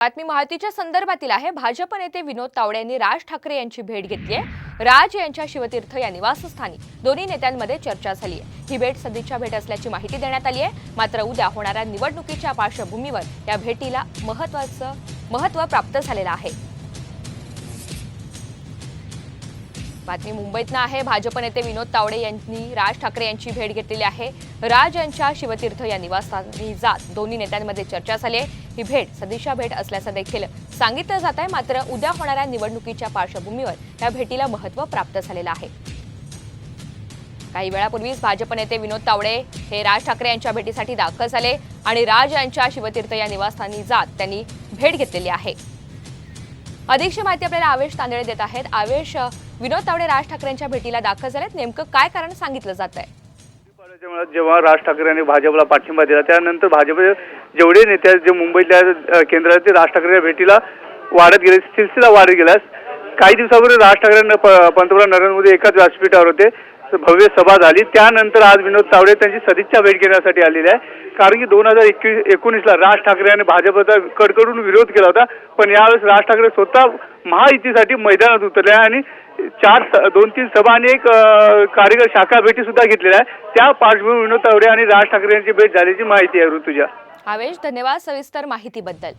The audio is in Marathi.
बातमी माहितीच्या संदर्भातील आहे. भाजप नेते विनोद तावडे यांनी राज ठाकरे यांची भेट घेतली आहे. राज यांच्या शिवतीर्थ या निवासस्थानी दोन्ही नेत्यांमध्ये चर्चा झाली आहे. ही भेट सदिच्छा भेट असल्याची माहिती देण्यात आली आहे. मात्र उद्या होणाऱ्या निवडणुकीच्या पार्श्वभूमीवर या भेटीला महत्वाचं महत्त्व प्राप्त झालेलं आहे. बातमी मुंबईतनं आहे. भाजप नेते विनोद तावडे यांनी राज ठाकरे यांची भेट घेतलेली आहे. राज यांच्या शिवतीर्थ या निवासस्थानी जात दोन्ही नेत्यांमध्ये चर्चा झाली आहे. ही भेट सदिशा भेट असल्याचं देखील सांगितलं जात आहे. मात्र उद्या होणाऱ्या निवडणुकीच्या पार्श्वभूमीवर या भेटीला महत्त्व प्राप्त झालेलं आहे. काही वेळापूर्वीच भाजप नेते विनोद तावडे हे राज ठाकरे यांच्या भेटीसाठी दाखल झाले आणि राज यांच्या शिवतीर्थ या निवासस्थानी जात त्यांनी भेट घेतलेली आहे. अधिकची माहिती आपल्याला आवेश तांदळे देत आहेत. आवेश विनोद तावडे राज ठाकरेंच्या भेटीला दाखल झालेत. नेमकं काय कारण सांगितलं जात आहे? जेव्हा राज ठाकरे यांनी भाजपला पाठिंबा दिला त्यानंतर भाजप जेवढे नेते आहेत जे मुंबईतल्या केंद्रात ते राज ठाकरे भेटीला वाढत गेले सिलसिला वाढत गेल्यास काही दिवसापूर्वी राज ठाकरे प- पंतप्रधान नरेंद्र मोदी एकाच व्यासपीठावर होते. भव्य सभा झाली. त्यानंतर आज विनोद तावडे त्यांची सदिच्छा भेट घेण्यासाठी आलेले आहे कारण की दोन हजार एकवीस एकोणीसला राज ठाकरे यांनी भाजपचा कडकडून विरोध केला होता. पण यावेळेस राज ठाकरे स्वतः महायुतीसाठी मैदानात उतरले आहे आणि चार दोन तीन सभा आणि एक कार्यकर शाखा भेटी सुद्धा घेतलेल्या आहे त्या पार्श्वभूमी विनोद तावडे आणि राज ठाकरे यांची भेट झाल्याची माहिती आहे ऋतुजा. आवेश धन्यवाद सविस्तर माहितीबद्दल.